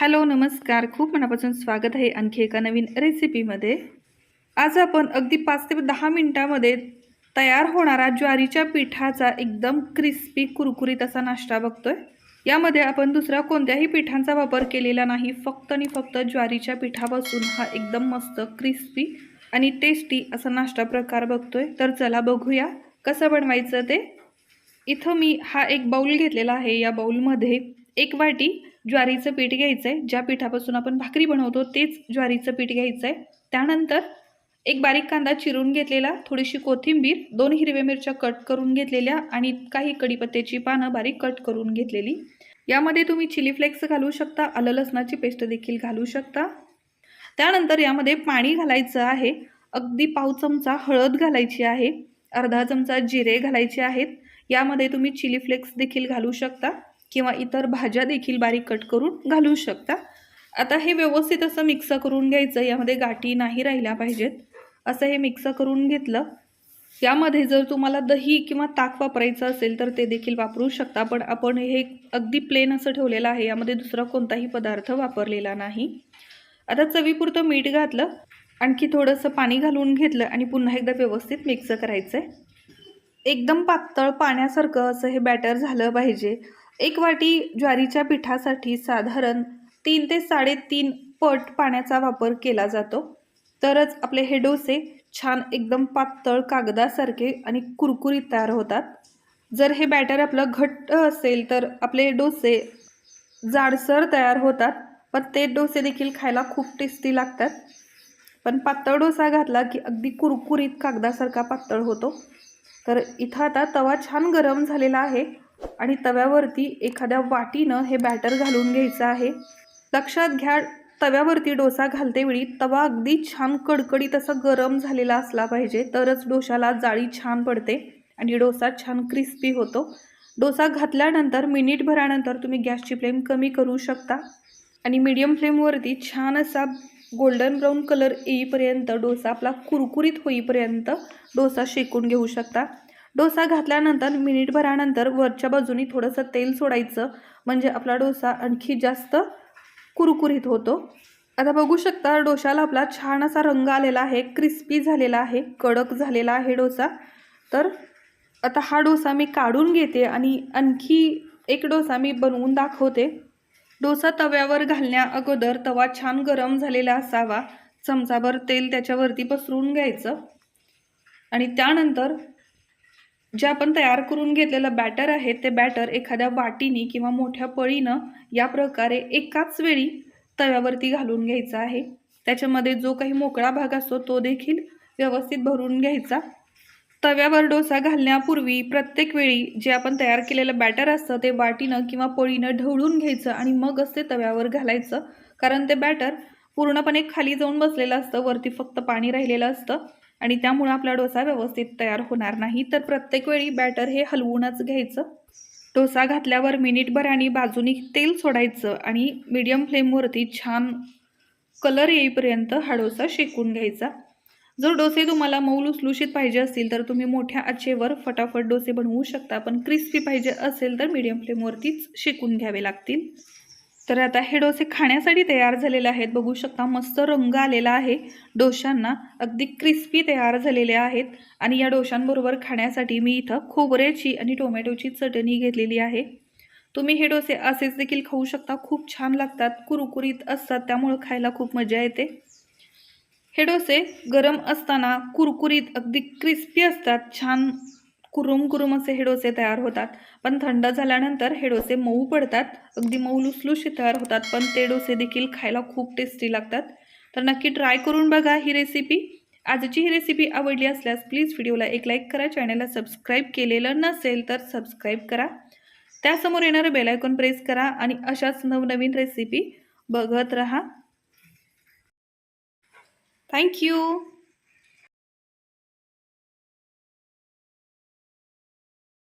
Hello नमस्कार. खूप मनापासून स्वागत आहे आणखी एका नवीन रेसिपीमध्ये. आज आपण अगदी पाच ते दहा मिनटामध्ये तयार होणारा ज्वारीच्या पिठाचा एकदम क्रिस्पी कुरकुरीत असा नाश्ता बघतोय. यामध्ये आपण दुसऱ्या कोणत्याही पिठांचा वापर केलेला नाही. फक्त आणि फक्त ज्वारीच्या पिठापासून हा एकदम मस्त क्रिस्पी आणि टेस्टी असा नाश्ता प्रकार बघतोय. तर चला बघूया कसं बनवायचं ते. इथं मी हा एक बाऊल घेतलेला आहे. या बाऊलमध्ये एक वाटी ज्वारीचं पीठ घ्यायचं आहे ज्या पिठापासून आपण भाकरी बनवतो तेच ज्वारीचं पीठ घ्यायचं आहे त्यानंतर एक बारीक कांदा चिरून घेतलेला थोडीशी कोथिंबीर दोन हिरव्या मिरच्या कट करून घेतलेल्या आणि काही कडीपत्त्याची पानं बारीक कट करून घेतलेली. यामध्ये तुम्ही चिली फ्लेक्स घालू शकता आलं लसणाची पेस्ट देखील घालू शकता. त्यानंतर यामध्ये पाणी घालायचं आहे. अगदी पाव चमचा हळद घालायची आहे. अर्धा चमचा जिरे घालायचे आहेत. यामध्ये तुम्ही चिली फ्लेक्स देखील घालू शकता. किंवा इतर भाज्या देखील बारीक कट करून घालू शकता. आता हे व्यवस्थित असं मिक्स करून घ्यायचं यामध्ये गाठी नाही राहिल्या पाहिजेत. असं हे मिक्स करून घेतलं. यामध्ये जर तुम्हाला दही किंवा ताक वापरायचं असेल तर ते देखील वापरू शकता पण आपण हे अगदी प्लेन असं ठेवलेलं आहे. यामध्ये दुसरा कोणताही पदार्थ वापरलेला नाही. आता चवीपुरतं मीठ घातलं आणखी थोडंसं पाणी घालून घेतलं आणि पुन्हा एकदा व्यवस्थित मिक्स करायचं आहे एकदम पातळ पाण्यासारखं असं हे बॅटर झालं पाहिजे. एक वाटी ज्वारीच्या पिठासाठी साधारण तीन ते साडेतीन पट पाण्याचा वापर केला जातो. तरच आपले हे डोसे छान एकदम पातळ कागदासारखे आणि कुरकुरीत तयार होतात. जर हे बॅटर आपलं घट्ट असेल तर आपले डोसे जाडसर तयार होतात. पण ते डोसे देखील खायला खूप टेस्टी लागतात. पण पातळ डोसा घातला की अगदी कुरकुरीत कागदासारखा पातळ होतो. तर इथं आता तवा छान गरम झालेला आहे आणि तव्यावरती एखाद्या वाटीनं हे बॅटर घालून घ्यायचं आहे. लक्षात घ्या तव्यावरती डोसा घालतेवेळी तवा अगदी छान कडकडीत असा गरम झालेला असला पाहिजे तरच डोशाला जाळी छान पडते आणि डोसा छान क्रिस्पी होतो. डोसा घातल्यानंतर मिनिटभरानंतर तुम्ही गॅसची फ्लेम कमी करू शकता आणि मीडियम फ्लेमवरती छान असा गोल्डन ब्राऊन कलर येईपर्यंत डोसा आपला कुरकुरीत होईपर्यंत डोसा शेकून घेऊ शकता. डोसा घातल्यानंतर मिनिटभरानंतर वरच्या बाजूनी थोडंसं तेल सोडायचं. म्हणजे आपला डोसा आणखी जास्त कुरकुरीत होतो. आता बघू शकता डोशाला आपला छान असा रंग आलेला आहे. क्रिस्पी झालेला आहे. कडक झालेला आहे डोसा. तर आता हा डोसा मी काढून घेते आणि आणखी एक डोसा मी बनवून दाखवते. डोसा तव्यावर घालण्या अगोदर तवा छान गरम झालेला असावा. चमचाभर तेल त्याच्यावरती पसरून घ्यायचं. आणि त्यानंतर जे आपण तयार करून घेतलेलं बॅटर आहे ते बॅटर एखाद्या वाटीनी किंवा मोठ्या पळीनं या प्रकारे एकाच वेळी तव्यावरती घालून घ्यायचा आहे. त्याच्यामध्ये जो काही मोकळा भाग असतो तो देखील व्यवस्थित भरून घ्यायचा. तव्यावर डोसा घालण्यापूर्वी प्रत्येक वेळी जे आपण तयार केलेलं बॅटर असतं ते बाटीनं किंवा पळीनं ढवळून घ्यायचं आणि मगच ते तव्यावर घालायचं. कारण ते बॅटर पूर्णपणे खाली जाऊन बसलेलं असतं वरती फक्त पाणी राहिलेलं असतं आणि त्यामुळं आपला डोसा व्यवस्थित तयार होणार नाही. तर प्रत्येक वेळी बॅटर हे हलवूनच घ्यायचं. डोसा घातल्यावर मिनिटभराने बाजूनी तेल सोडायचं आणि मीडियम फ्लेमवरती छान कलर येईपर्यंत हा डोसा शेकून घ्यायचा. जर डोसे तुम्हाला मऊ लुसलुशीत पाहिजे असतील तर तुम्ही मोठ्या आचेवर फटाफट डोसे बनवू शकता. पण क्रिस्पी पाहिजे असेल तर मीडियम फ्लेमवरतीच शेकून घ्यावे लागतील. तर आता हे डोसे खाण्यासाठी तयार झालेले आहेत. बघू शकता मस्त रंग आलेला आहे. डोशांना अगदी क्रिस्पी तयार झालेले आहेत. आणि या डोशांबरोबर खाण्यासाठी मी इथं खोबऱ्याची आणि टोमॅटोची चटणी घेतलेली आहे. तुम्ही हे डोसे असेच देखील खाऊ शकता. खूप छान लागतात कुरकुरीत असतात. त्यामुळं खायला खूप मजा येते. हे डोसे गरम असताना कुरकुरीत अगदी क्रिस्पी असतात. छान कुरुम कुरुम असे हे डोसे तयार होतात. पण थंड झाल्यानंतर हे डोसे मऊ पडतात. अगदी मऊ लुसलुशी तयार होतात. पण ते डोसे देखील खायला खूप टेस्टी लागतात. तर नक्की ट्राय करून बघा ही रेसिपी आजची ही रेसिपी आवडली असल्यास प्लीज व्हिडिओला एक लाईक करा. चॅनलला सबस्क्राईब केलेलं नसेल तर सबस्क्राईब करा. त्यासमोर येणारं बेलायकॉन प्रेस करा आणि अशाच नवनवीन रेसिपी बघत राहा. Thank you.